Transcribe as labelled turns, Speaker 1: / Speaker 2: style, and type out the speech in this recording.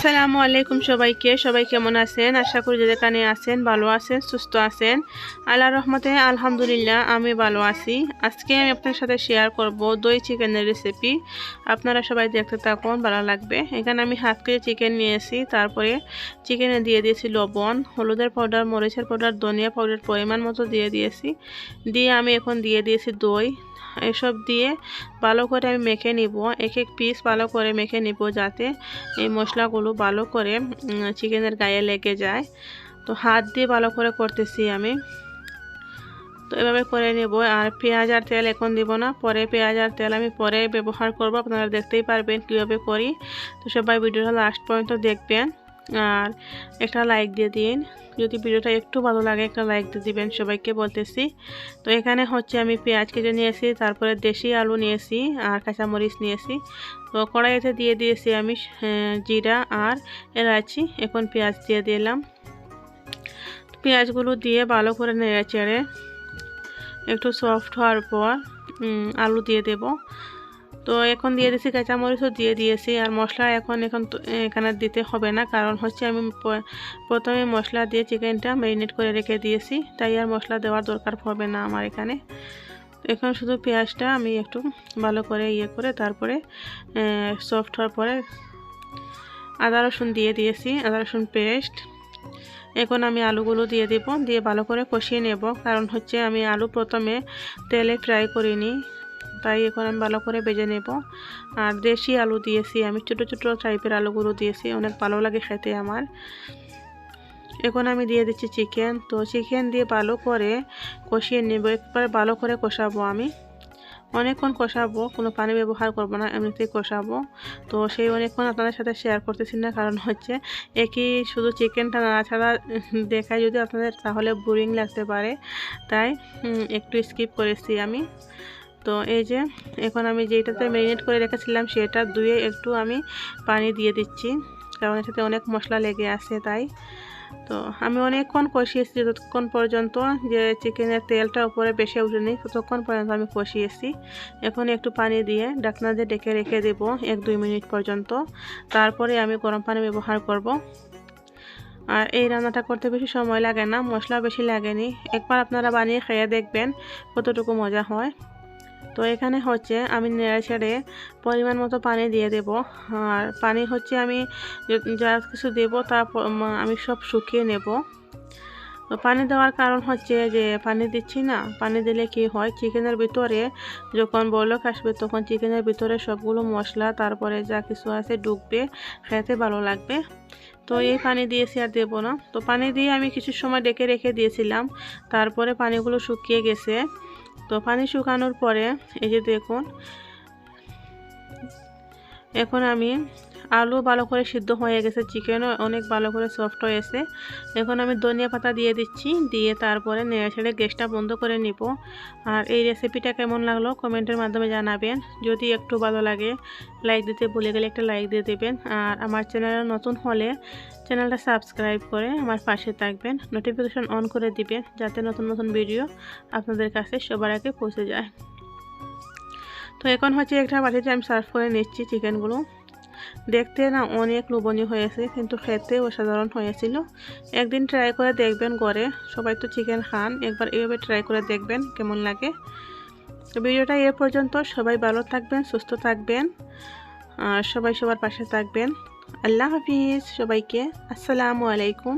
Speaker 1: আসসালামু আলাইকুম সবাইকে। সবাই কেমন আছেন? আশা করি যে কানে আছেন, ভালো আছেন, সুস্থ আছেন। আল্লাহ রহমতে আলহামদুলিল্লাহ আমি ভালো আছি। আজকে আমি আপনার সাথে শেয়ার করব দই চিকেনের রেসিপি আপনারা সবাই দেখতে থাকুন, ভালো লাগবে। এখানে আমি হাফ কেজি চিকেন নিয়েছি, তারপরে চিকেনে দিয়ে দিয়েছি লবণ, হলুদের পাউডার মরিচের পাউডার ধনিয়া পাউডার পরিমাণ মতো দিয়ে দিয়েছি। দিয়ে আমি এখন দিয়ে দিয়েছি দই। এসব দিয়ে ভালো করে আমি মেখে নিব। এক এক পিস ভালো করে মেখে নিব যাতে এই মশলাগুলো ভালো করে চিকেনের গায়ে লেগে যায়। তো হাত দিয়ে ভালো করে করতেছি আমি। তো এভাবে করে নেব। আর পেঁয়াজ আর তেল এখন দিব না। পরে পেঁয়াজ আর তেল আমি পরে ব্যবহার করব। আপনারা দেখতেই পারবেন কীভাবে করি। তো সবাই ভিডিওটা লাস্ট পর্যন্ত দেখবেন। আর একটা লাইক দিয়ে দিন। যদি ভিডিওটা একটু ভালো লাগে, একটা লাইক দিয়ে দিবেন। সবাইকে বলতেছি। তো এখানে হচ্ছে আমি পেঁয়াজ কেটে নিয়েছি, তারপরে দেশি আলু নিয়েছি আর কাঁচামরিচ নিয়েছি। তো কড়াইতে দিয়ে দিয়েছি আমি জিরা আর এলাচি এখন পেঁয়াজ দিয়ে দিলাম। পেঁয়াজগুলো দিয়ে ভালো করে নেড়ে চেড়ে একটু সফট হওয়ার পর আলু দিয়ে দেব। তো এখন দিয়ে দিয়েছি কাঁচামরিচও দিয়ে দিয়েছি আর মশলা এখন এখন এখানে দিতে হবে না। কারণ হচ্ছে আমি প্রথমে মশলা দিয়ে চিকেনটা ম্যারিনেট করে রেখে দিয়েছি। তাই আর মশলা দেওয়ার দরকার হবে না আমার এখানে। এখন শুধু পেঁয়াজটা আমি একটু ভালো করে ইয়ে করে তারপরে সফট হওয়ার পরে আদা রসুন দিয়ে দিয়েছি, আদা রসুন পেস্ট এখন আমি আলুগুলো দিয়ে দেব, দিয়ে ভালো করে কষিয়ে নেব। কারণ হচ্ছে আমি আলু প্রথমে তেলে ফ্রাই করিনি। তাই এখন আমি ভালো করে বেজে নেব। আর দেশি আলু দিয়েছি আমি, ছোটো ছোটো টাইপের আলুগুলো দিয়েছি, অনেক ভালো লাগে খেতে আমার। এখন আমি দিয়ে দিচ্ছি চিকেন তো চিকেন দিয়ে ভালো করে কষিয়ে নেব, একবার ভালো করে কষাবো আমি। অনেকক্ষণ কষাবো, কোনো পানি ব্যবহার করব না, এমনিতেই কষাবো। তো সেই অনেকক্ষণ আপনাদের সাথে শেয়ার করতেছি না, কারণ হচ্ছে একই শুধু চিকেনটা নাড়াছাড়া দেখায় যদি আপনাদের, তাহলে বোরিং লাগতে পারে। তাই একটু স্কিপ করেছি আমি। তো এই যে, এখন আমি যেটাতে ম্যারিনেট করে রেখেছিলাম সেটা ধুয়ে একটু আমি পানি দিয়ে দিচ্ছি, কারণ এটাতে অনেক মশলা লেগে আছে তাই। তো আমি অনেকক্ষণ কষিয়েছি, যতক্ষণ পর্যন্ত যে চিকেনের তেলটা উপরে বেশি উঠেনি ততক্ষণ পর্যন্ত আমি কষিয়েছি। এখন একটু পানি দিয়ে ডাকনা দিয়ে ডেকে রেখে দেবো এক দুই মিনিট পর্যন্ত। তারপরে আমি গরম পানি ব্যবহার করব। আর এই রান্নাটা করতে বেশি সময় লাগে না মশলা বেশি লাগেনি। একবার আপনারা বানিয়ে খেয়ে দেখবেন কতটুকু মজা হয়। তো এখানে হচ্ছে আমি নেড়ে ছেড়ে পরিমাণ মতো পানি দিয়ে দেব। আর পানি হচ্ছে আমি যা কিছু দেব তা আমি সব শুকিয়ে নেব। তো পানি দেওয়ার কারণ হচ্ছে যে, পানি দিচ্ছি না। পানি দিলে কি হয়? চিকেনের ভিতরে যখন বলক আসবে, তখন চিকেনের ভিতরে সবগুলো মশলা, তারপরে যা কিছু আছে ডুববে, খেতে ভালো লাগবে। তো এই পানি দিয়েছি আর দেবো না। তো পানি দিয়ে আমি কিছু সময় ডেকে রেখে দিয়েছিলাম। তারপরে পানিগুলো শুকিয়ে গেছে। তো পানি শুকানোর পরে এই যে দেখুন এখন আমি আলু ভালো করে সিদ্ধ হয়ে গেছে চিকেনও অনেক ভালো করে সফট হয়েছে। এখন আমি ধনিয়া পাতা দিয়ে দিচ্ছি, দিয়ে তারপরে নেড়ে ছেড়ে গ্যাসটা বন্ধ করে নিব। আর এই রেসিপিটা কেমন লাগল কমেন্টের মাধ্যমে জানাবেন। যদি একটু ভালো লাগে লাইক দিতে ভুলে গেলে একটা লাইক দিয়ে দেবেন। আর আমার চ্যানেলে নতুন হলে চ্যানেলটা সাবস্ক্রাইব করে আমার পাশে থাকবেন। নোটিফিকেশন অন করে দিবেন যাতে নতুন নতুন ভিডিও আপনাদের কাছে সবার আগে পৌঁছে যায়। তো এখন হচ্ছে একটা বাটিতে আমি সার্ভ করে নিচ্ছি চিকেনগুলো দেখতে না অনেক লোভনীয় হয়েছে, কিন্তু খেতে অসাধারণ হয়েছিল। একদিন ট্রাই করে দেখবেন ঘরে। সবাই তো চিকেন খান, একবার এইভাবে ট্রাই করে দেখবেন কেমন লাগে। ভিডিওটা এ পর্যন্ত। সবাই ভালো থাকবেন, সুস্থ থাকবেন সবাই সবার পাশে থাকবেন। আল্লাহ হাফিজ সবাইকে। আসসালামু আলাইকুম।